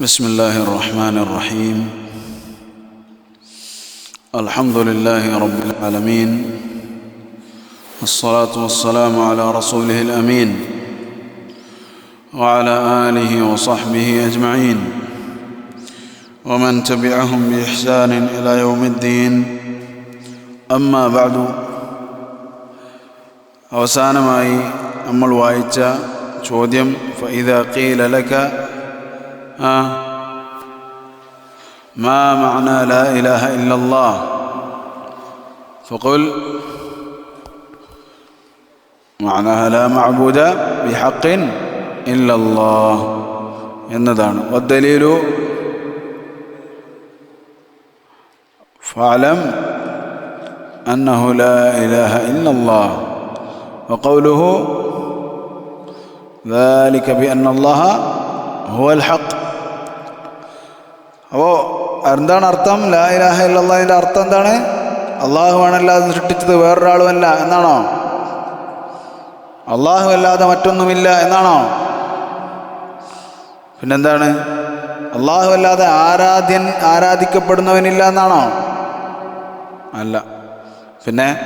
بسم الله الرحمن الرحيم الحمد لله رب العالمين والصلاة والسلام على رسوله الأمين وعلى آله وصحبه أجمعين ومن تبعهم بإحسان إلى يوم الدين أما بعد അവസാനമായി നമ്മൾ വായിച്ച ചോദ്യം ഫൈദ ഖീല ലക ആ ما معنى لا إله إلا الله فقل معناها لا معبود بحق إلا الله എന്നതാണ് والدليل فاعلم أنه لا إله إلا الله وقوله ذلك بأن الله هو الحق അപ്പോൾ എന്താണ് അർത്ഥം? ലാ ഇലാഹ അർത്ഥം എന്താണ്? അള്ളാഹു ആണല്ലാതെ സൃഷ്ടിച്ചത് വേറൊരാളുമല്ല എന്നാണോ? അള്ളാഹു അല്ലാതെ മറ്റൊന്നുമില്ല എന്നാണോ? പിന്നെന്താണ്? അള്ളാഹു അല്ലാതെ ആരാധ്യൻ ആരാധിക്കപ്പെടുന്നവനില്ല എന്നാണോ? അല്ല. പിന്നെ?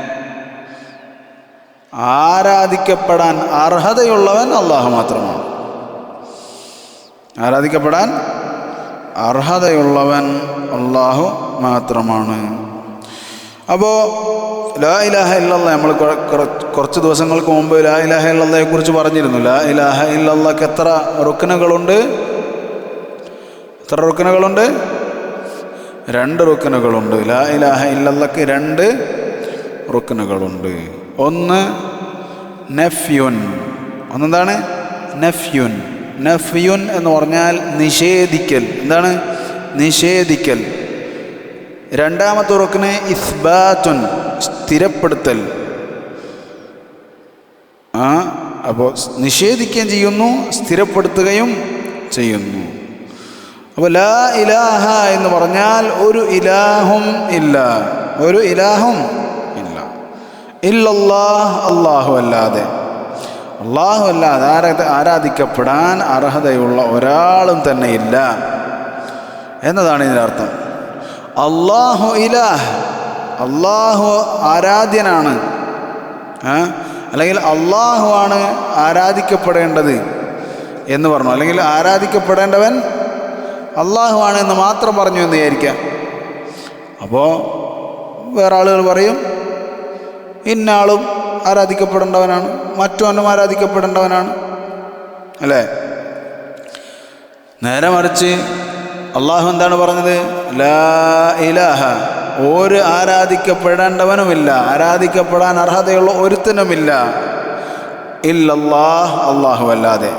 ആരാധിക്കപ്പെടാൻ അർഹതയുള്ളവൻ അള്ളാഹു മാത്രമാണ്. ആരാധിക്കപ്പെടാൻ അർഹതയുള്ളവൻ അള്ളാഹു മാത്രമാണ്. അപ്പോൾ ലാ ഇലാഹ ഇല്ലല്ല നമ്മൾ കുറച്ച് ദിവസങ്ങൾക്ക് മുമ്പ് ലാ ഇലാഹ ഇല്ലല്ലയെ കുറിച്ച് പറഞ്ഞിരുന്നു. ലാ ഇലാഹ ഇല്ലല്ലക്ക് എത്ര റുക്കിനുകളുണ്ട് എത്ര റുക്കിനുകളുണ്ട് രണ്ട് റുക്കിനുകളുണ്ട് ലാ ഇലാഹ ഇല്ലല്ലക്ക് രണ്ട് റുക്കിനുകളുണ്ട് ഒന്ന് നെഫ്യുൻ. ഒന്നെന്താണ്? നഫ്യുൻ. നഫ്യുൻ എന്ന് പറഞ്ഞാൽ നിഷേധിക്കൽ. എന്താണ്? നിഷേധിക്കൽ. രണ്ടാമത്തെ ഉറക്കിന് ഇസ്ബാത്തുൻ സ്ഥിരപ്പെടുത്തൽ. ആ അപ്പോൾ നിഷേധിക്കുകയും ചെയ്യുന്നു സ്ഥിരപ്പെടുത്തുകയും ചെയ്യുന്നു. അപ്പോൾ ലാ ഇലാഹ എന്ന് പറഞ്ഞാൽ ഒരു ഇലാഹും ഇല്ല. ഒരു ഇലാഹും ഇല്ല. ഇല്ലല്ലാഹ് അള്ളാഹു അല്ലാതെ. അള്ളാഹു അല്ലാതെ ആരാ ആരാധിക്കപ്പെടാൻ അർഹതയുള്ള ഒരാളും തന്നെ ഇല്ല. എന്നതാണ് ഇതിന്റെ അർത്ഥം. അള്ളാഹു ഇലാഹ്. അള്ളാഹു ആരാധ്യനാണ്. അല്ലെങ്കിൽ അള്ളാഹു ആണ് ആരാധിക്കപ്പെടേണ്ടത് എന്ന് പറഞ്ഞു. അല്ലെങ്കിൽ ആരാധിക്കപ്പെടേണ്ടവൻ അള്ളാഹു ആണ് എന്ന് മാത്രം പറഞ്ഞു എന്ന് വിചാരിക്കാം. അപ്പോൾ വേറെ ആളുകൾ പറയും ഇന്നാളും ആരാധിക്കപ്പെടേണ്ടവനാണ്? മറ്റവനും ആരാധിക്കപ്പെടേണ്ടവനാണ്? അല്ലേ? നേരെ മറിച്ച് അള്ളാഹു എന്താണ് പറഞ്ഞത്? ലാ ഇലാഹ. ഒരു ആരാധിക്കപ്പെടേണ്ടവനുമില്ല. ആരാധിക്കപ്പെടാൻ അർഹതയുള്ള ഒരുത്തനുമില്ല. ഇല്ലല്ലാഹ് അള്ളാഹു അല്ലാതെ.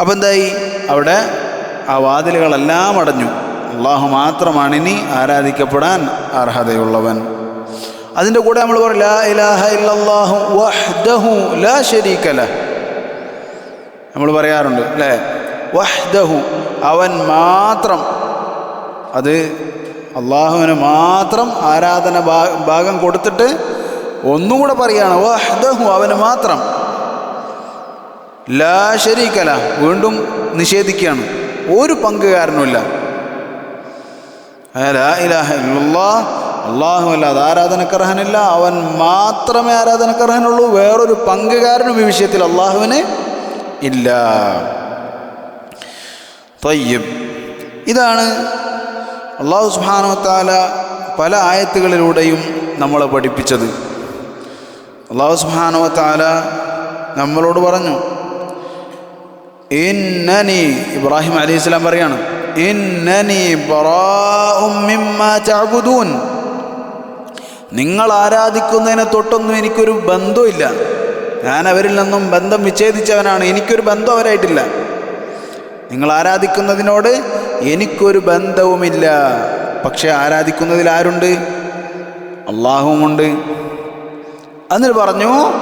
അപ്പം എന്തായി? അവിടെ ആ വാതിലുകളെല്ലാം അടഞ്ഞു. അള്ളാഹു മാത്രമാണ് ഇനി ആരാധിക്കപ്പെടാൻ അർഹതയുള്ളവൻ. അതിന്റെ കൂടെ നമ്മൾ പറയും ലാ ഇലാഹ വഹ്ദഹു ലാ നമ്മൾ പറയാറുണ്ട് അല്ലേ? വഹ്ദഹു അവൻ മാത്രം അത് അള്ളാഹുവിന് മാത്രം ആരാധന ഭാഗം കൊടുത്തിട്ട് ഒന്നും കൂടെ പറയാണ് വഹ്ദഹു അവന് മാത്രം. ലാ ശരീക്കല വീണ്ടും നിഷേധിക്കുകയാണ് ഒരു പങ്കുകാരനുമില്ല. ലാ ഇലാഹ അള്ളാഹു അല്ലാതെ ആരാധനക്കർഹനില്ല. അവൻ മാത്രമേ ആരാധനക്കർഹനുള്ളൂ. വേറൊരു പങ്കുകാരനും ഈ വിഷയത്തിൽ അള്ളാഹുവിന് ഇല്ല. തയ്യം. ഇതാണ് അള്ളാഹു സുബാനുത്താല പല ആയത്തുകളിലൂടെയും നമ്മളെ പഠിപ്പിച്ചത്. അള്ളാഹു സുബാനുവത്താല നമ്മളോട് പറഞ്ഞു ഇന്നനി ഇബ്രാഹിം അലി ഇസ്ലാം പറയാണ് ഇന്നനി ബറാഉം നിങ്ങൾ ആരാധിക്കുന്നതിനെ തൊട്ടൊന്നും എനിക്കൊരു ബന്ധമില്ല ഞാൻ അവരിൽ നിന്നും ബന്ധം വിച്ഛേദിച്ചവനാണ്. എനിക്കൊരു ബന്ധം അവരായിട്ടില്ല. നിങ്ങൾ ആരാധിക്കുന്നതിനോട് എനിക്കൊരു ബന്ധവുമില്ല. പക്ഷെ ആരാധിക്കുന്നതിൽ ആരുണ്ട്? അള്ളാഹുമുണ്ട് എന്നിട്ട് പറഞ്ഞു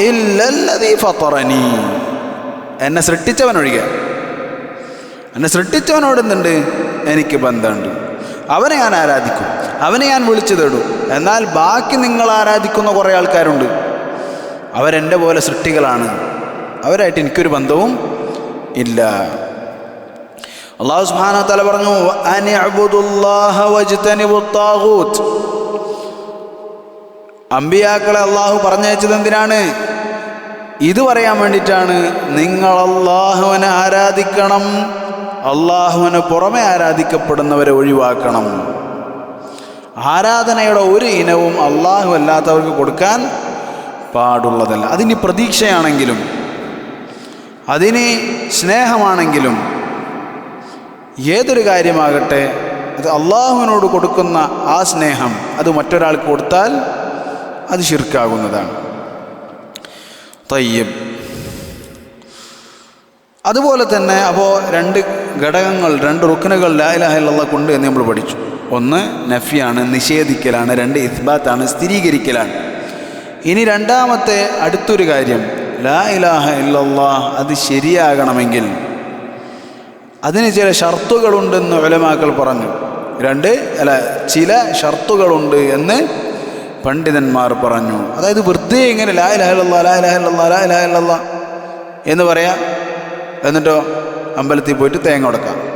ഇല്ലല്ലതീ ഫത്തറനി എന്നെ സൃഷ്ടിച്ചവനൊഴികെ. എന്നെ സൃഷ്ടിച്ചവനോട് എന്തുണ്ട്? എനിക്ക് ബന്ധമുണ്ട്. അവനെ ഞാൻ ആരാധിക്കും. അവനെ ഞാൻ വിളിച്ചു തേടും. എന്നാൽ ബാക്കി നിങ്ങൾ ആരാധിക്കുന്ന കുറേ ആൾക്കാരുണ്ട്. അവരെന്റെ പോലെ സൃഷ്ടികളാണ്. അവരായിട്ട് എനിക്കൊരു ബന്ധവും ഇല്ല. അള്ളാഹു സുബാന തല പറഞ്ഞു അമ്പിയാക്കളെ അള്ളാഹു പറഞ്ഞയച്ചത് എന്തിനാണ്? ഇത് പറയാൻ വേണ്ടിയിട്ടാണ്. നിങ്ങൾ അള്ളാഹുവിനെ ആരാധിക്കണം അള്ളാഹുവിന് പുറമെ ആരാധിക്കപ്പെടുന്നവരെ ഒഴിവാക്കണം. ആരാധനയുടെ ഒരു ഇനവും അള്ളാഹു അല്ലാത്തവർക്ക് കൊടുക്കാൻ പാടുള്ളതല്ല. അതിന് പ്രതീക്ഷയാണെങ്കിലും അതിന് സ്നേഹമാണെങ്കിലും ഏതൊരു കാര്യമാകട്ടെ അത് അള്ളാഹുവിനോട് കൊടുക്കുന്ന ആ സ്നേഹം അത് മറ്റൊരാൾക്ക് കൊടുത്താൽ അത് ശിർക്കാകുന്നതാണ്. തയ്യബ്. അതുപോലെ തന്നെ അപ്പോൾ രണ്ട് ഘടകങ്ങൾ രണ്ട് റുക്കനുകൾ കൊണ്ട് എന്ന് നമ്മൾ പഠിച്ചു. ഒന്ന് നഫിയാണ് നിഷേധിക്കലാണ്. രണ്ട് ഇസ്ബാത്താണ് സ്ഥിരീകരിക്കലാണ്. ഇനി രണ്ടാമത്തെ അടുത്തൊരു കാര്യം. ലാ ഇലാഹ ഇല്ലല്ലാ അത് ശരിയാകണമെങ്കിൽ അതിന് ചില ഷർത്തുകളുണ്ടെന്ന് ഒലമാക്കൾ പറഞ്ഞു. രണ്ട് അല്ല ചില ഷർത്തുകളുണ്ട് എന്ന് പണ്ഡിതന്മാർ പറഞ്ഞു. അതായത് വെറുതെ ഇങ്ങനെ ലാ ഇലാഹില്ല ലാ ഇലാഹില്ല ലാ ഇലാഹില്ല എന്ന് പറയാം. എന്നിട്ടോ അമ്പലത്തിൽ പോയിട്ട് തേങ്ങ ഉടക്കാം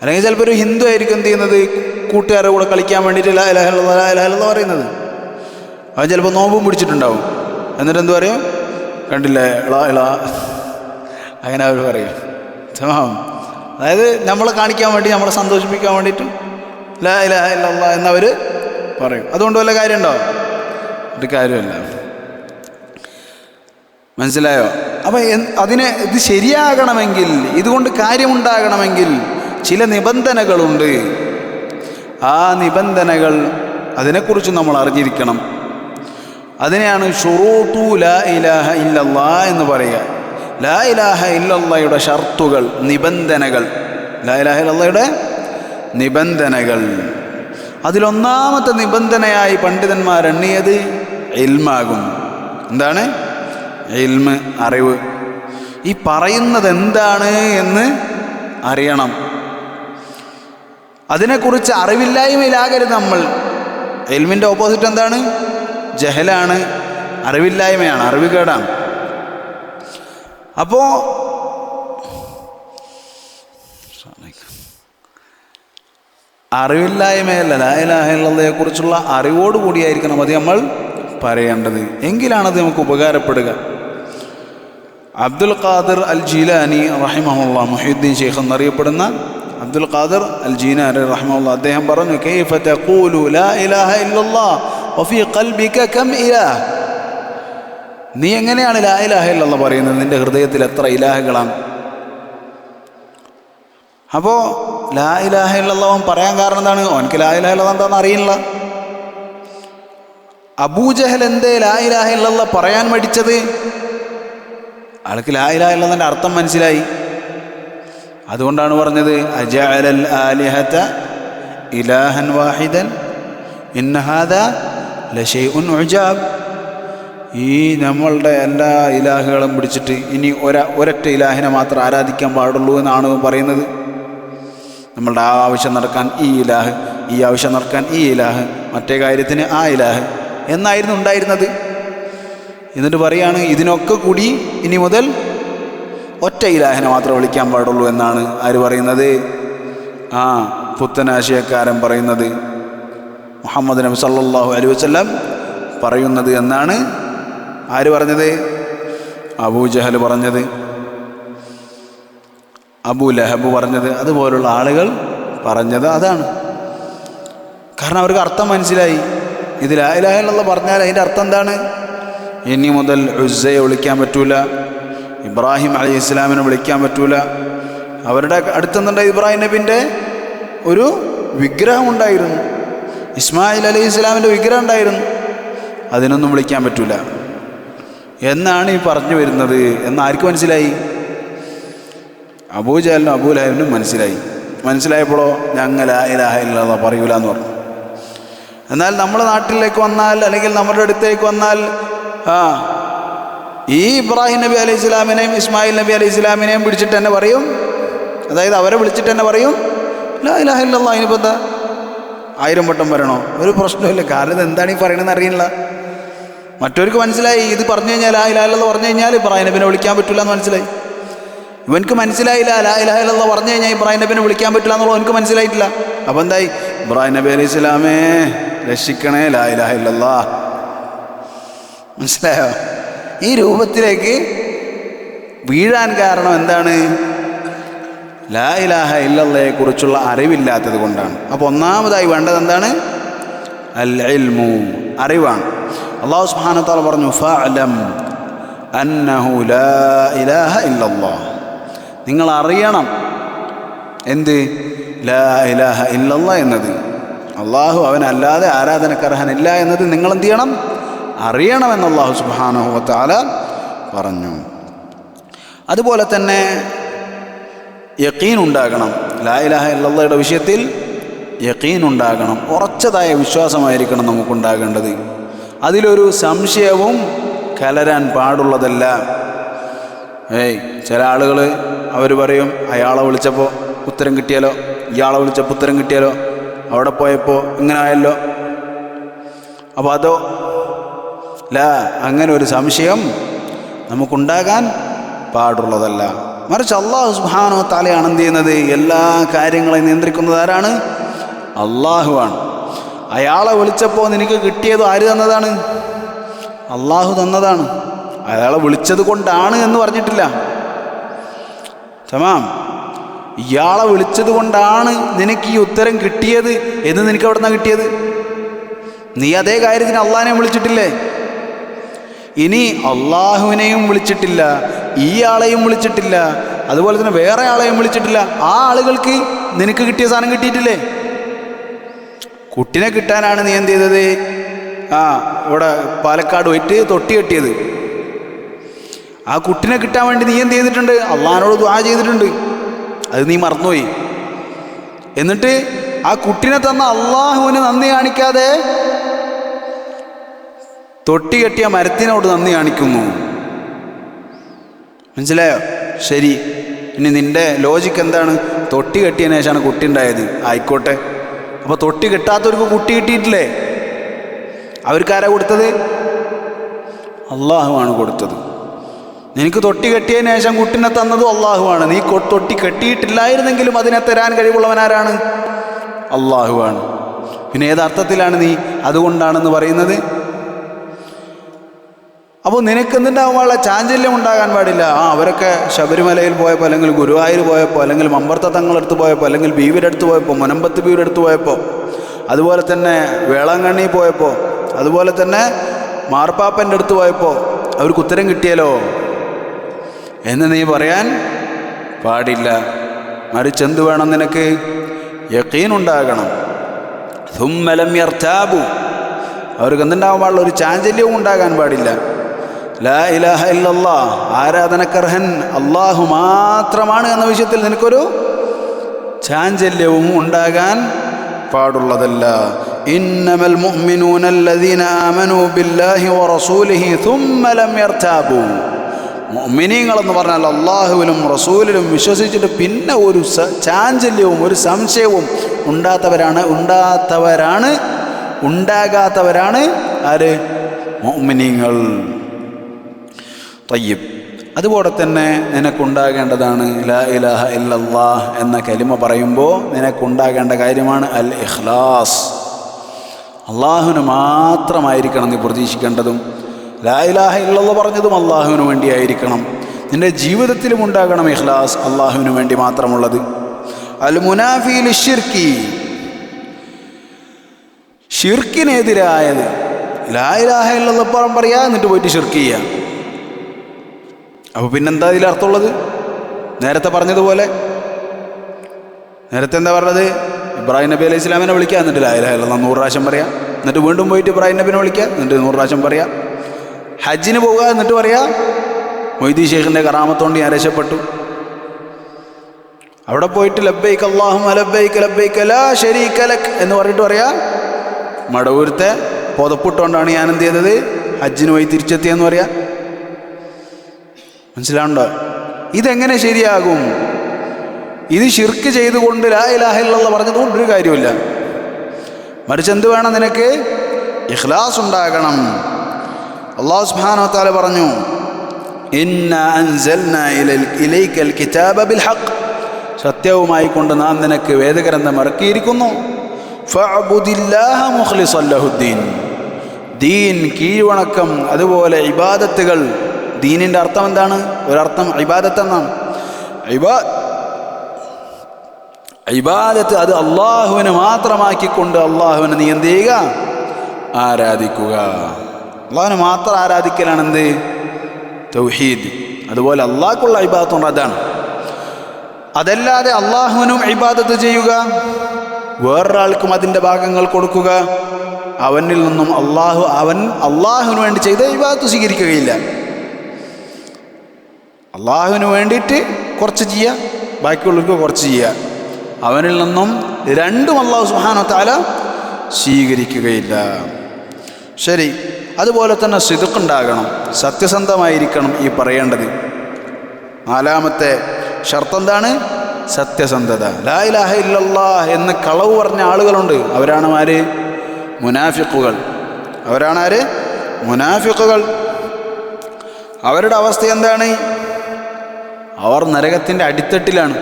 അല്ലെങ്കിൽ ചിലപ്പോൾ ഒരു ഹിന്ദു ആയിരിക്കും എന്ത് ചെയ്യുന്നത്? കൂട്ടുകാരുടെ കൂടെ കളിക്കാൻ വേണ്ടിയിട്ട് ലാ ഇലാഹില്ല ലാ ഇലാഹില്ല പറയുന്നത്. അവൻ ചിലപ്പോൾ നോമ്പും പിടിച്ചിട്ടുണ്ടാവും. എന്നിട്ട് എന്ത് പറയും? കണ്ടില്ലേ? ളാ ഇളാ അങ്ങനെ അവർ പറയും. തമാം. അതായത് നമ്മളെ കാണിക്കാൻ വേണ്ടി നമ്മളെ സന്തോഷിപ്പിക്കാൻ വേണ്ടിയിട്ട് ലാ ഇലാഹ ഇല്ലല്ലാ എന്നവർ പറയും. അതുകൊണ്ട് വല്ല കാര്യമുണ്ടോ? ഒരു കാര്യമില്ല. മനസ്സിലായോ? അപ്പം അതിനെ ഇത് ശരിയാകണമെങ്കിൽ ഇതുകൊണ്ട് കാര്യമുണ്ടാകണമെങ്കിൽ ചില നിബന്ധനകളുണ്ട്. ആ നിബന്ധനകൾ അതിനെക്കുറിച്ച് നമ്മൾ അറിഞ്ഞിരിക്കണം. അതിനെയാണ് ഷുറൂത്തു ലാ ഇലാഹ ഇല്ലല്ലാ എന്ന് പറയുക. ലാ ഇലാഹ ഇല്ലല്ലയുടെ ഷർത്തുകൾ നിബന്ധനകൾ. ലാ ഇലാഹ ഇല്ലല്ലയുടെ നിബന്ധനകൾ. അതിലൊന്നാമത്തെ നിബന്ധനയായി പണ്ഡിതന്മാർ എണ്ണിയത് ഇൽമാകും. എന്താണ്? ഇൽമ് അറിവ്. ഈ പറയുന്നത് എന്താണ് എന്ന് അറിയണം. അതിനെക്കുറിച്ച് അറിവില്ലായ്മയിലാകരുത് നമ്മൾ. എൽമിന്റെ ഓപ്പോസിറ്റ് എന്താണ്? ജഹലാണ്. അറിവില്ലായ്മയാണ് അറിവ് കേടാണ് അപ്പോൾ അറിവില്ലായ്മയല്ല ലായലാഹുള്ളതയെ കുറിച്ചുള്ള അറിവോടുകൂടിയായിരിക്കണം അത് നമ്മൾ പറയേണ്ടത്. എങ്കിലാണത് നമുക്ക് ഉപകാരപ്പെടുക. അബ്ദുൽ ഖാദർ അൽ ജീലാനി റഹിമഹുല്ല മുഹീദ്ദീൻ ഷെയ്ഖ് എന്നറിയപ്പെടുന്ന അബ്ദുൽ ഖാദർ അൽ ജീനാനി റഹിമഹുല്ല അദ്ദേഹം പറഞ്ഞു കൈഫ തഖൂലു ലാ ഇലാഹ ഇല്ലല്ലാഹ് വഫീ ഖൽബിക കം ഇലാഹ് നീ എങ്ങനെയാണ് ലാ ഇലാഹ ഇല്ലല്ലാഹ് പറയുന്നത്? നിന്റെ ഹൃദയത്തിൽ എത്ര ഇലാഹകളാണ്? അപ്പോൾ ലാ ഇലാഹ ഇല്ലല്ലാഹ് പറയാൻ കാരണം എന്താണ്? അവനക്ക് ലാ ഇലാഹ ഇല്ലല്ലാഹ് എന്താണെന്ന് അറിയില്ല. അബൂജഹൽ എന്തേ ലാ ഇലാഹ ഇല്ലല്ലാഹ് പറയാൻ മടിച്ചത്? ആൾക്ക് ലായില ഇല്ലല്ലാഹിന്റെ അർത്ഥം മനസ്സിലായി. അതുകൊണ്ടാണ് പറഞ്ഞത് അജഅലൽ ആലിഹത ഇലാഹൻ വാഹിദൻ ഉജാബ്. ഈ നമ്മളുടെ എല്ലാ ഇലാഹുകളും പിടിച്ചിട്ട് ഇനി ഒര ഒരൊറ്റ ഇലാഹിനെ മാത്രം ആരാധിക്കാൻ പാടുള്ളൂ എന്നാണ് പറയുന്നത്. നമ്മളുടെ ആ ആവശ്യം നടക്കാൻ ഈ ഇലാഹ് ഈ ആവശ്യം നടക്കാൻ ഈ ഇലാഹ് മറ്റേ കാര്യത്തിന് ആ ഇലാഹ് എന്നായിരുന്നു ഉണ്ടായിരുന്നത്. എന്നിട്ട് പറയാണ് ഇതിനൊക്കെ കൂടി ഇനി മുതൽ ഒറ്റ ഇലാഹിനെ മാത്രം വിളിക്കാൻ പാടുള്ളൂ എന്നാണ് ആര് പറയുന്നത്? ആ പുത്തനാശയക്കാരൻ പറയുന്നത് മുഹമ്മദ് നബി സല്ലാഹു അലൈഹി വസല്ലം പറയുന്നത് എന്നാണ് ആര് പറഞ്ഞത്? അബൂജഹൽ പറഞ്ഞത്. അബൂ ലഹബ് പറഞ്ഞത്. അതുപോലുള്ള ആളുകൾ പറഞ്ഞത് അതാണ്. കാരണം അവർക്ക് അർത്ഥം മനസ്സിലായി. ഇത് ലായിലായുള്ള പറഞ്ഞാൽ അതിന്റെ അർത്ഥം എന്താണ്? ഇനി മുതൽ ഉസ്സയെ വിളിക്കാൻ പറ്റൂല. ഇബ്രാഹിം അലി ഇസ്ലാമിനെ വിളിക്കാൻ പറ്റൂല. അവരുടെ അടുത്തുനിന്നുണ്ട് ഇബ്രാഹിം നബിന്റെ ഒരു വിഗ്രഹം ഉണ്ടായിരുന്നു. ഇസ്മായിൽ അലി ഇസ്ലാമിന്റെ വിഗ്രഹം ഉണ്ടായിരുന്നു. അതിനൊന്നും വിളിക്കാൻ പറ്റൂല. എന്നാണ് ഈ പറഞ്ഞു വരുന്നത് എന്ന് ആർക്ക് മനസ്സിലായി? അബൂജാലിനും അബൂലഹബിനും മനസ്സിലായി. മനസ്സിലായപ്പോഴോ ഞങ്ങൾ ഇലാഹ ഇല്ലാതെ പറയൂല എന്ന് പറഞ്ഞു. എന്നാൽ നമ്മുടെ നാട്ടിലേക്ക് വന്നാൽ അല്ലെങ്കിൽ നമ്മുടെ അടുത്തേക്ക് വന്നാൽ ആ. ഈ ഇബ്രാഹിം നബി അലൈഹി ഇസ്ലാമിനെയും ഇസ്മായിൽ നബി അലൈഹി ഇസ്ലാമിനെയും പിടിച്ചിട്ട് തന്നെ പറയും? അതായത് അവരെ വിളിച്ചിട്ട് തന്നെ പറയും? ലാ ഇലാഹ ഇല്ലല്ലാ ഇനിയിപ്പോൾ എന്താ? ആയിരം വട്ടം വരണോ ഒരു പ്രശ്നമില്ല കാരണം ഇത് എന്താണ് ഈ പറയണമെന്ന് അറിയില്ല. മറ്റവർക്ക് മനസ്സിലായി. ഇത് പറഞ്ഞു കഴിഞ്ഞാൽ ലാ ഇലാഹ ഇല്ലെന്ന് പറഞ്ഞു കഴിഞ്ഞാൽ ഇബ്രാഹിം നബിനെ വിളിക്കാൻ പറ്റില്ല എന്ന് മനസ്സിലായി. ഇവനക്ക് മനസ്സിലായില്ല ലാ ഇലാഹ ഇല്ലല്ലാഹ് പറഞ്ഞു കഴിഞ്ഞാൽ ഇബ്രാഹിം നബിനെ വിളിക്കാൻ പറ്റില്ല എന്നുള്ളത് അവനക്ക് മനസ്സിലായിട്ടില്ല. അപ്പോൾ എന്തായി? ഇബ്രാഹിം നബി അലൈഹി സ്വലാമേ രക്ഷിക്കണേ ലാ ഇലാഹ ഇല്ലല്ലാഹ്. മനസ്സിലായോ? ഈ രൂപത്തിലേക്ക് വീഴാൻ കാരണം എന്താണ്? ലാ ഇലാഹ ഇല്ലല്ലയെ കുറിച്ചുള്ള അറിവില്ലാത്തത് കൊണ്ടാണ്. അപ്പോൾ ഒന്നാമതായി വേണ്ടത് എന്താണ്? അൽ ഇൽമു അറിവാണ്. അള്ളാഹു സുബ്ഹാനഹു പറഞ്ഞു അന്നഹു ലാ ഇലാഹ ഇല്ലല്ലാഹ് നിങ്ങൾ അറിയണം എന്ത്? ലാ ഇലാഹ ഇല്ലല്ലാ എന്നത്. അള്ളാഹു അവനല്ലാതെ ആരാധനക്കർഹനില്ല എന്നത് നിങ്ങൾ എന്ത് ചെയ്യണം? അറിയണമെന്ന് അള്ളാഹു സുബ്ഹാനഹു വതആല പറഞ്ഞു. അതുപോലെ തന്നെ യക്കീൻ ഉണ്ടാകണം ലാ ഇല്ലയുടെ വിഷയത്തിൽ യക്കീൻ ഉണ്ടാകണം ഉറച്ചതായ വിശ്വാസമായിരിക്കണം നമുക്കുണ്ടാകേണ്ടത്. അതിലൊരു സംശയവും കലരാൻ പാടുള്ളതല്ല. ഏയ് ചില ആളുകൾ അവർ പറയും അയാളെ വിളിച്ചപ്പോൾ ഉത്തരം കിട്ടിയാലോ? ഇയാളെ വിളിച്ചപ്പോൾ ഉത്തരം കിട്ടിയാലോ? അവിടെ പോയപ്പോൾ ഇങ്ങനെ ആയല്ലോ? അപ്പോൾ അതോ ലാ അങ്ങനെ ഒരു സംശയം നമുക്കുണ്ടാകാൻ പാടുള്ളതല്ല. മറിച്ച് അള്ളാഹു സുബാനോ തലയാണ് എന്ത് ചെയ്യുന്നത്? എല്ലാ കാര്യങ്ങളെയും നിയന്ത്രിക്കുന്നത് ആരാണ്? അള്ളാഹുവാണ് അയാളെ വിളിച്ചപ്പോൾ നിനക്ക് കിട്ടിയത് ആര് തന്നതാണ്? അള്ളാഹു തന്നതാണ്. അയാളെ വിളിച്ചത് കൊണ്ടാണ് എന്ന് പറഞ്ഞിട്ടില്ല. തമാം. ഇയാളെ വിളിച്ചത് കൊണ്ടാണ് നിനക്ക് ഈ ഉത്തരം കിട്ടിയത് എന്ന് നിനക്ക് എവിടെ നിന്നാണ് കിട്ടിയത്? നീ അതേ കാര്യത്തിന് അള്ളാഹിനെ വിളിച്ചിട്ടില്ലേ? ഇനി അള്ളാഹുവിനെയും വിളിച്ചിട്ടില്ല ഈ ആളെയും വിളിച്ചിട്ടില്ല അതുപോലെ തന്നെ വേറെ ആളെയും വിളിച്ചിട്ടില്ല. ആ ആളുകൾക്ക് നിനക്ക് കിട്ടിയ സാധനം കിട്ടിയിട്ടില്ലേ? കുട്ടിനെ കിട്ടാനാണ് നീ എന്ത് ചെയ്തത്? ആ ഇവിടെ പാലക്കാട് പോയിട്ട് തൊട്ടി കെട്ടിയത്. ആ കുട്ടിനെ കിട്ടാൻ വേണ്ടി നീ എന്ത് ചെയ്തിട്ടുണ്ട്? അള്ളഹാനോട് ദ്വാ ചെയ്തിട്ടുണ്ട്. അത് നീ മറന്നുപോയി. എന്നിട്ട് ആ കുട്ടിനെ തന്ന അള്ളാഹുവിന് നന്ദി കാണിക്കാതെ തൊട്ടി കെട്ടിയ മരത്തിനോട് നന്ദി കാണിക്കുന്നു. മനസ്സിലായോ? ശരി. ഇനി നിന്റെ ലോജിക്ക് എന്താണ്? തൊട്ടി കെട്ടിയതിനു ശേഷമാണ് കുട്ടി ഉണ്ടായത്. ആയിക്കോട്ടെ. അപ്പോൾ തൊട്ടി കെട്ടാത്തവർക്ക് കുട്ടി കിട്ടിയിട്ടില്ലേ? അവർക്കാരാ കൊടുത്തത്? അള്ളാഹുവാണ് കൊടുത്തത്. നിനക്ക് തൊട്ടി കെട്ടിയതിന് ശേഷം കുട്ടിനെ തന്നതും അള്ളാഹുവാണ് നീ തൊട്ടി കെട്ടിയിട്ടില്ലായിരുന്നെങ്കിലും അതിനെ തരാൻ കഴിവുള്ളവനാരാണ് അള്ളാഹുവാണ് പിന്നെ ഏതർത്ഥത്തിലാണ് നീ അതുകൊണ്ടാണെന്ന് പറയുന്നത്? അപ്പോൾ നിനക്ക് എന്തുണ്ടാവാനുള്ള ചാഞ്ചല്യം ഉണ്ടാകാൻ പാടില്ല? ആ അവരൊക്കെ ശബരിമലയിൽ പോയപ്പോൾ അല്ലെങ്കിൽ ഗുരുവായൂർ പോയപ്പോൾ അല്ലെങ്കിൽ മമ്പർത്ത തങ്ങളെടുത്ത് പോയപ്പോൾ അല്ലെങ്കിൽ ബീവിയുടെ അടുത്ത് പോയപ്പോൾ മുനമ്പത്ത് ബീവിയുടെ അടുത്ത് പോയപ്പോൾ അതുപോലെ തന്നെ വേളാങ്കണ്ണി പോയപ്പോൾ അതുപോലെ തന്നെ മാർപ്പാപ്പന്റെ അടുത്ത് പോയപ്പോൾ അവർക്ക് ഉത്തരം കിട്ടിയല്ലോ. എന്ന് നീ പറയാൻ പാടില്ല. മറിച്ച് എന്ത് വേണം നിനക്ക്? യക്കീനുണ്ടാകണം സുമ്മലം യർത്താബു അവർക്ക് എന്തുണ്ടാവാൻ പാടില്ല ഒരു ചാഞ്ചല്യവും ഉണ്ടാകാൻ പാടില്ല? ലാ ഇലാഹ ഇല്ലല്ലാ ആരാധനക്കർഹൻ അള്ളാഹു മാത്രമാണ് എന്ന വിഷയത്തിൽ നിനക്കൊരു ചാഞ്ചല്യവും ഉണ്ടാകാൻ പാടുള്ളതല്ല. ഇന്നമൽ ലം യർതാബു. മുഅ്മിനീങ്ങൾ എന്ന് പറഞ്ഞാൽ അള്ളാഹുവിലും റസൂലിലും വിശ്വസിച്ചിട്ട് പിന്നെ ഒരു ചാഞ്ചല്യവും ഒരു സംശയവും ഉണ്ടാത്തവരാണ് ഉണ്ടാത്തവരാണ് ഉണ്ടാകാത്തവരാണ് ആര്? മുഅ്മിനീങ്ങൾ. തയ്യബ് അതുപോലെ തന്നെ നിനക്കുണ്ടാകേണ്ടതാണ് ലാ ഇലാഹ ഇല്ലല്ലാഹ് എന്ന കലിമ പറയുമ്പോൾ നിനക്കുണ്ടാകേണ്ട കാര്യമാണ് അൽ ഇഖ്ലാസ്. അള്ളാഹുവിന് മാത്രമായിരിക്കണം നീ പ്രതീക്ഷിക്കേണ്ടതും. ലാ ഇലാഹ ഇല്ലല്ലാഹ് പറഞ്ഞതും അള്ളാഹുവിന് വേണ്ടിയായിരിക്കണം. നിന്റെ ജീവിതത്തിലും ഉണ്ടാകണം ഇഖ്ലാസ് അള്ളാഹുവിന് വേണ്ടി മാത്രമുള്ളത്. അൽ മുനാഫിയിൽ ഷിർക്കി ഷിർക്കിനെതിരായത് ലാ ഇലാഹ ഇല്ലല്ലാഹ് പറയാ എന്നിട്ട് പോയിട്ട് ഷിർക്ക് ചെയ്യാം. അപ്പോൾ പിന്നെന്താ ഇതിൽ അർത്ഥമുള്ളത്? നേരത്തെ പറഞ്ഞതുപോലെ. നേരത്തെ എന്താ പറഞ്ഞത്? ഇബ്രാഹിം നബി അലൈഹി ഇസ്ലാമിനെ വിളിക്കുക എന്നിട്ട് ലായലായല്ല നൂറ് പ്രാവശ്യം പറയാം. എന്നിട്ട് വീണ്ടും പോയിട്ട് ഇബ്രാഹിം നബിനെ വിളിക്കുക എന്നിട്ട് നൂറ് പ്രാവശ്യം പറയാം. ഹജ്ജിന് പോവുക എന്നിട്ട് പറയാ മൊയ്തി ഷെയ്ഖിന്റെ കറാമത്തോണ്ട് ഞാൻ രക്ഷപ്പെട്ടു. അവിടെ പോയിട്ട് ലബ്ബൈക്ക് അള്ളാഹും ലബ്ബൈക്ക് ലബ്ബൈക്ക് ലാ ശരീക ലക് എന്ന് പറഞ്ഞിട്ട് പറയാ മടവൂരത്തെ പുതപ്പിട്ടുകൊണ്ടാണ് ഞാൻ എന്ത് ചെയ്തത്? ഹജ്ജിന് പോയി തിരിച്ചെത്തിയെന്ന് പറയാ. മനസ്സിലാവുണ്ടോ? ഇതെങ്ങനെ ശരിയാകും? ഇത് ശിർക്ക് ചെയ്തുകൊണ്ട് ലാ പറഞ്ഞതുകൊണ്ട് ഒരു കാര്യമില്ല മറിച്ച് എന്ത് വേണം നിനക്ക്? ഇഖ്ലാസ് ഉണ്ടാകണം. അള്ളാഹു സുബ്ഹാനഹു പറഞ്ഞു ഇലൈക്കൽ കിതാബ ബിൽ സത്യവുമായി കൊണ്ട് നാം നിനക്ക് വേദഗ്രന്ഥം ഇറക്കിയിരിക്കുന്നു. ദീൻ കീഴ്വണക്കം അതുപോലെ ഇബാദത്തുകൾ ദീനിന്റെ അർത്ഥം എന്താണ്? ഒരർത്ഥം ഇബാദത്ത് എന്നാണ്. ഇബാ ഇബാദത്ത് അത് അള്ളാഹുവിനെ മാത്രമാക്കിക്കൊണ്ട് അള്ളാഹുവിനെ നീ എന്ത് ചെയ്യുക ആരാധിക്കുക. അള്ളാഹുവിനെ മാത്രം ആരാധിക്കലാണ് എന്ത്? തൗഹീദ്. അതുപോലെ അള്ളാഹ്ക്കുള്ള ഇബാദത്തുണ്ട് അതാണ്. അതല്ലാതെ അള്ളാഹുവിനും ഇബാദത്ത് ചെയ്യുക വേറൊരാൾക്കും അതിന്റെ ഭാഗങ്ങൾ കൊടുക്കുക അവനിൽ നിന്നും അള്ളാഹു അവൻ അള്ളാഹുവിന് വേണ്ടി ചെയ്ത ഇബാദത്ത് സ്വീകരിക്കുകയില്ല. അള്ളാഹുവിന് വേണ്ടിയിട്ട് കുറച്ച് ചെയ്യുക ബാക്കിയുള്ളവർക്ക് കുറച്ച് ചെയ്യുക അവനിൽ നിന്നും രണ്ടും അള്ളാഹു സുഹാനോ താല സ്വീകരിക്കുകയില്ല. ശരി അതുപോലെ തന്നെ സിതുക്കുണ്ടാകണം സത്യസന്ധമായിരിക്കണം ഈ പറയേണ്ടത്. നാലാമത്തെ ഷർത്ത് എന്താണ്? സത്യസന്ധത. ലാ ഇലാഹ ഇല്ലല്ലാ എന്ന് കളവ് പറഞ്ഞ ആളുകളുണ്ട്. അവരാണ് ആര്? മുനാഫിക്കുകൾ അവരാണ് ആര്? മുനാഫിക്കുകൾ അവരുടെ അവസ്ഥ എന്താണ്? അവർ നരകത്തിന്റെ അടിത്തട്ടിലാണ്.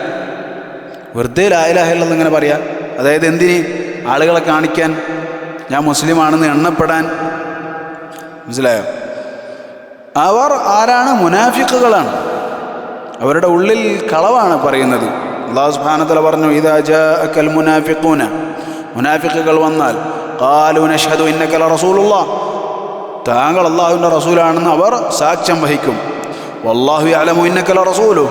വെറുതെ ലായലാഹല്ലെന്ന് ഇങ്ങനെ പറയാം. അതായത് എന്തിന്? ആളുകളെ കാണിക്കാൻ. ഞാൻ മുസ്ലിമാണെന്ന് എണ്ണപ്പെടാൻ. മനസ്സിലായോ? അവർ ആരാണ്? മുനാഫിക്കുകളാണ് അവരുടെ ഉള്ളിൽ കളവാണ് പറയുന്നത്. അള്ളാഹു സുബാനത്തല പറഞ്ഞു ജാഅക്കൽ മുനാഫിഖൂന. മുനാഫിക്കുകൾ വന്നാൽ ഖാലു നഷ്ഹദു ഇന്നക ലറസൂലുള്ളാഹ് താങ്കൾ അള്ളാഹുവിന്റെ റസൂലാണെന്ന് അവർ സാക്ഷ്യം വഹിക്കും. വല്ലാഹു അലമു ഇന്നക്കല റസൂലു.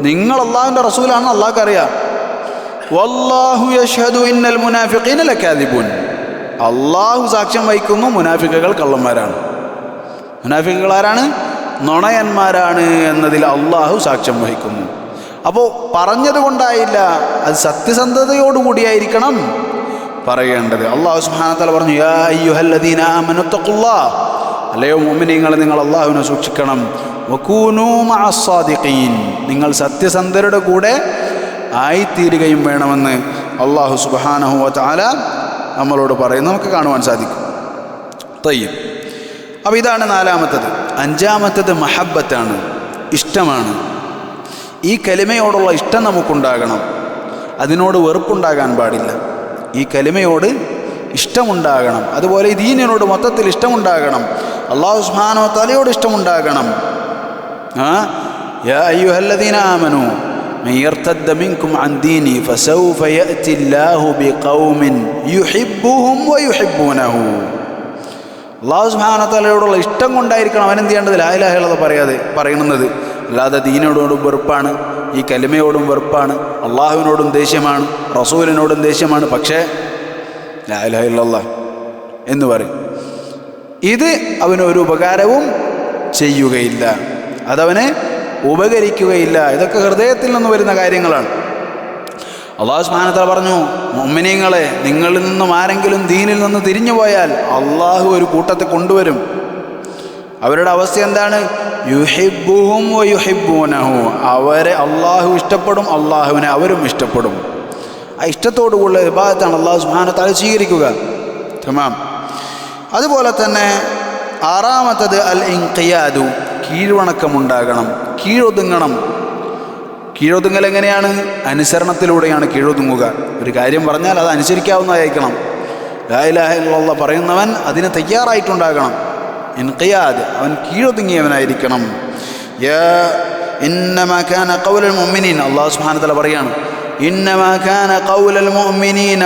നിങ്ങൾ അള്ളാഹുവിന്റെ റസൂലാണ് അള്ളാഹ്ക്ക് അറിയാം വല്ലാഹു യഷ്ഹദു ഇന്നൽ മുനാഫിഖീന ലകാദിബൂൻ. അള്ളാഹു സാക്ഷ്യം വഹിക്കുന്നു മുനാഫിക്കുകൾ കള്ളന്മാരാണ്. മുനാഫിക്കുകൾ ആരാണ് നുണയന്മാരാണ് എന്നതിൽ അള്ളാഹു സാക്ഷ്യം വഹിക്കുന്നു. അപ്പോൾ പറഞ്ഞത് കൊണ്ടായില്ല അത് സത്യസന്ധതയോടുകൂടിയായിരിക്കണം പറയേണ്ടത്. അള്ളാഹു സുഹാനത്തല പറഞ്ഞു യാ അയ്യുഹല്ലദീന മനത്തക്കുള്ള അല്ലയോ മുഅ്മിനീങ്ങൾ നിങ്ങൾ അള്ളാഹുവിനെ സൂക്ഷിക്കണം. വകൂനൂ മഅസ്സാദിഖീൻ നിങ്ങൾ സത്യസന്ധരുടെ കൂടെ ആയിത്തീരുകയും വേണമെന്ന് അള്ളാഹു സുബ്ഹാനഹു വതആല നമ്മളോട് പറയും നമുക്ക് കാണുവാൻ സാധിക്കും. തയ്യും. അപ്പോൾ ഇതാണ് നാലാമത്തത്. അഞ്ചാമത്തത് മഹബത്താണ്. ഇഷ്ടമാണ്. ഈ കലിമയോടുള്ള ഇഷ്ടം നമുക്കുണ്ടാകണം. അതിനോട് വെറുപ്പുണ്ടാകാൻ പാടില്ല. ഈ കലിമയോട് ഇഷ്ടമുണ്ടാകണം അതുപോലെ ഈ ദീനിനോട് മൊത്തത്തിൽ ഇഷ്ടമുണ്ടാകണം അള്ളാഹു സുബ്ഹാനഹു തലയോട് ഇഷ്ടമുണ്ടാകണം ആ യാ അയ്യുഹല്ലദീന ആമനു من يرتد منكم عن ديني فسوف يأتي الله بقوم يحبهم ويحبونه അള്ളാഹു സുബാനത്തലയോടുള്ള ഇഷ്ടം കൊണ്ടായിരിക്കണം അവൻ എന്ത് ചെയ്യേണ്ടത് ലായിലാഹുള്ളത് പറയാതെ പറയുന്നത് അല്ലാതെ ദീനോടും വെറുപ്പാണ് ഈ കലിമയോടും വെറുപ്പാണ് അള്ളാഹുവിനോടും ദേഷ്യമാണ് റസൂലിനോടും ദേഷ്യമാണ് പക്ഷേ ലായിലാഹില്ല എന്ന് പറയും. ഇത് അവനൊരു ഉപകാരവും ചെയ്യുകയില്ല. അതവനെ ഉപകരിക്കുകയില്ല. ഇതൊക്കെ ഹൃദയത്തിൽ നിന്ന് വരുന്ന കാര്യങ്ങളാണ്. അള്ളാഹു സ്മാനത്തല പറഞ്ഞു മൊമ്മിനിങ്ങളെ നിങ്ങളിൽ നിന്നും ആരെങ്കിലും ദീനിൽ നിന്ന് തിരിഞ്ഞു പോയാൽ അള്ളാഹു ഒരു കൂട്ടത്തെ കൊണ്ടുവരും. അവരുടെ അവസ്ഥ എന്താണ്? യുഹിബുഹും അവരെ അള്ളാഹു ഇഷ്ടപ്പെടും അള്ളാഹുവിനെ അവരും ഇഷ്ടപ്പെടും. ആ ഇഷ്ടത്തോടുകൂടുള്ള വിഭാഗത്താണ് അള്ളാഹു സുബാനത്താൽ സ്വീകരിക്കുക. തമാം അതുപോലെ തന്നെ ആറാമത്തത് അൽ ഇൻഖിയാദു കീഴ്വണക്കമുണ്ടാകണം കീഴൊതുങ്ങണം. കീഴൊതുങ്ങൽ എങ്ങനെയാണ്? അനുസരണത്തിലൂടെയാണ് കീഴൊതുങ്ങുക. ഒരു കാര്യം പറഞ്ഞാൽ അത് അനുസരിക്കാവുന്നതായിരിക്കണം. ലായ്ലാഹുള്ള പറയുന്നവൻ അതിന് തയ്യാറായിട്ടുണ്ടാകണം. ഇൻഖിയാദ് അവൻ കീഴൊതുങ്ങിയവനായിരിക്കണം. അള്ളാഹു സുഹാനത്തല പറയാണ് إنما كان قول المؤمنين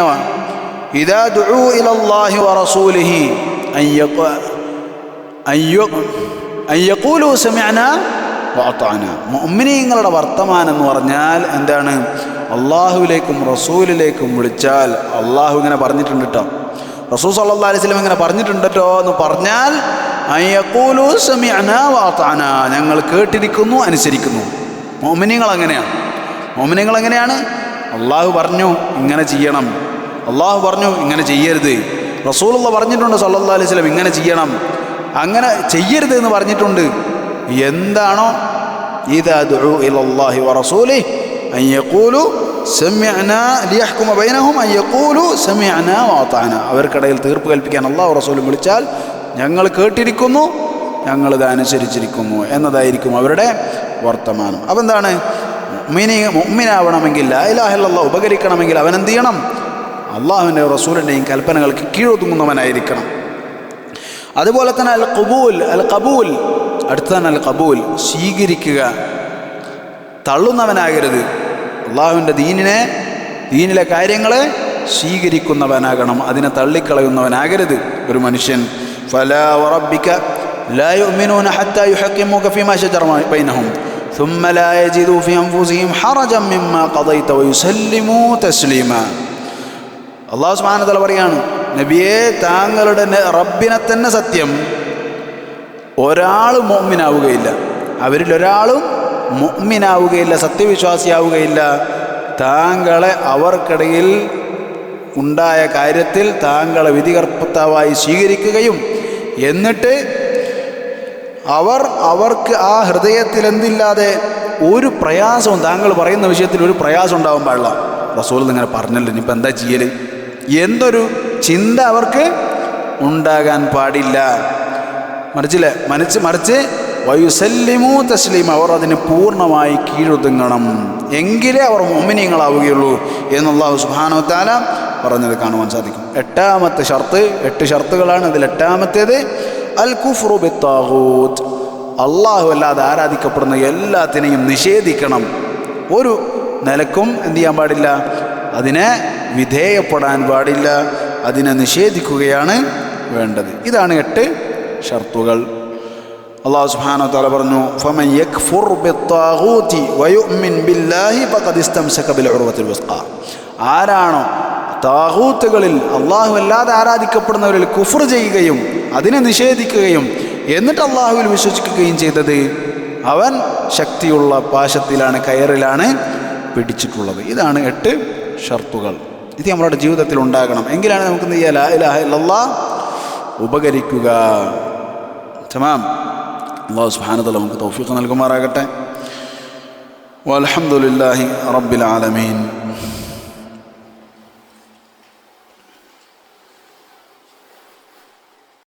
إذا دعوا إلى الله ورسوله أن يق... أن يق... أن يقولوا سمعنا വാത്താന മുഅ്മിനീങ്ങളുടെ വർത്തമാനം എന്ന് പറഞ്ഞാൽ എന്താണ് അള്ളാഹുവിലേക്കും റസൂലിലേക്കും വിളിച്ചാൽ അള്ളാഹു ഇങ്ങനെ പറഞ്ഞിട്ടുണ്ട് കേട്ടോ റസൂൽ സല്ലല്ലാഹു അലൈഹി വസല്ലം ഇങ്ങനെ പറഞ്ഞിട്ടുണ്ട് കേട്ടോ എന്ന് പറഞ്ഞാൽ അയ്യക്കൂലു സമീഅന വാത്താന ഞങ്ങൾ കേട്ടിരിക്കുന്നു അനുസരിക്കുന്നു മോമിനിങ്ങൾ അങ്ങനെയാണ് മോമിനിങ്ങൾ എങ്ങനെയാണ് അള്ളാഹു പറഞ്ഞു ഇങ്ങനെ ചെയ്യണം. അള്ളാഹു പറഞ്ഞു ഇങ്ങനെ ചെയ്യരുത്. റസൂലുള്ള പറഞ്ഞിട്ടുണ്ട് സല്ലാ അലൈഹി സ്വലം ഇങ്ങനെ ചെയ്യണം. അങ്ങനെ ചെയ്യരുത് എന്ന് പറഞ്ഞിട്ടുണ്ട്. എന്താണോ? അവർക്കിടയിൽ തീർപ്പ് കൽപ്പിക്കാൻ അള്ളാഹു റസൂലും വിളിച്ചാൽ ഞങ്ങൾ കേട്ടിരിക്കുന്നു ഞങ്ങളിത് അനുസരിച്ചിരിക്കുന്നു എന്നതായിരിക്കും അവരുടെ വർത്തമാനം. അപ്പം എന്താണ് മിനി മുമ്മിനാവണമെങ്കിൽ ലാഹിലല്ല ഉപകരിക്കണമെങ്കിൽ അവൻ എന്ത് ചെയ്യണം? അള്ളാഹുവിന്റെയും റസൂലിന്റെയും കൽപ്പനകൾക്ക് കീഴൊതുങ്ങുന്നവനായിരിക്കണം. അതുപോലെ തന്നെ അൽ ഖബൂൽ അൽ കബൂൽ അടുത്താണ് അൽ കബൂൽ സ്വീകരിക്കുക. തള്ളുന്നവനാകരുത്. അള്ളാഹുവിന്റെ ദീനിനെ ദീനിലെ കാര്യങ്ങളെ സ്വീകരിക്കുന്നവനാകണം. അതിനെ തള്ളിക്കളയുന്നവനാകരുത്. ഒരു മനുഷ്യൻ ഫലാ വറബിക്ക ലാ യുഅ്മിനൂന ഹത്താ യുഹക്കിമുക ഫീമാ ഷജറ ബൈനഹും. ثم لا يجدوا في أنفسهم حرجا مما قضيت ويسلموا تسليما അള്ളാഹു സുബാനതല പറയാണ് നബിയെ താങ്കളുടെ നെ- റബ്ബിനെ തന്നെ സത്യം ഒരാൾ മോമിനാവുകയില്ല അവരിൽ ഒരാളും മുഅ്മിനാവുകയില്ല സത്യവിശ്വാസിയാവുകയില്ല താങ്കളെ അവർക്കിടയിൽ ഉണ്ടായ കാര്യത്തിൽ താങ്കളെ വിധികർത്താവായി സ്വീകരിക്കുകയും എന്നിട്ട് അവർ അവർക്ക് ആ ഹൃദയത്തിൽ എന്തില്ലാതെ ഒരു പ്രയാസവും താങ്കൾ പറയുന്ന വിഷയത്തിൽ ഒരു പ്രയാസം ഉണ്ടാവാൻ പാടില്ല. റസൂൽ ഇങ്ങനെ പറഞ്ഞല്ലോ ഇനിയിപ്പോൾ എന്താ ചെയ്യൽ എന്തൊരു ചിന്ത അവർക്ക് ഉണ്ടാകാൻ പാടില്ല. മറിച്ചില്ല? മനസ്സ് മറിച്ച് വയുസല്ലിമു തസ്ലീം അവർ അതിന് പൂർണമായി കീഴൊതുങ്ങണം. എങ്കിലേ അവർ മോമിനിയങ്ങളാവുകയുള്ളൂ എന്നുള്ളാഹു സുഹാനോത്താല താല പറഞ്ഞത് കാണുവാൻ സാധിക്കും. എട്ടാമത്തെ ഷർത്ത് എട്ട് ഷർത്തുകളാണ്. അതിൽ എട്ടാമത്തേത് അൽ കുഫ്റു ബിത്താഹൂത്ത് അള്ളാഹു അല്ലാതെ ആരാധിക്കപ്പെടുന്ന എല്ലാത്തിനെയും നിഷേധിക്കണം. ഒരു നിലക്കും എന്തു ചെയ്യാൻ പാടില്ല? അതിനെ വിധേയപ്പെടാൻ പാടില്ല. അതിനെ നിഷേധിക്കുകയാണ് വേണ്ടത്. ഇതാണ് എട്ട് ഷർത്തുകൾ. അള്ളാഹു സുബ്ഹാനഹു തആല പറഞ്ഞു ഫമൻ യക്ഫുർ ബിത്താഗൂതി വയുമിൻ ബില്ലാഹി ഫഖദ് ഇസ്തംസക ബിൽ ഉർവത്തിൽ വസ്ഖ. ആരാണോ താഹൂത്തുകളിൽ അള്ളാഹു അല്ലാതെ ആരാധിക്കപ്പെടുന്നവരിൽ കുഫർ ചെയ്യുകയും അതിനെ നിഷേധിക്കുകയും എന്നിട്ട് അള്ളാഹുവിൽ വിശ്വസിക്കുകയും ചെയ്തത് അവൻ ശക്തിയുള്ള പാശത്തിലാണ് കയറിലാണ് പിടിച്ചിട്ടുള്ളത് ഇതാണ് എട്ട് ഷർത്തുകൾ ഇത് നമ്മുടെ ജീവിതത്തിൽ ഉണ്ടാകണം എങ്കിലാണ് നമുക്ക് എന്ത് ചെയ്യാ ലാ ഇലാഹ ഇല്ലല്ലാഹ് ഉപകരിക്കുക തമാം അള്ളാഹു സുബ്ഹാനഹു നമുക്ക് തൗഫീഖ് നൽകുമാറാകട്ടെ والحمد لله رب العالمين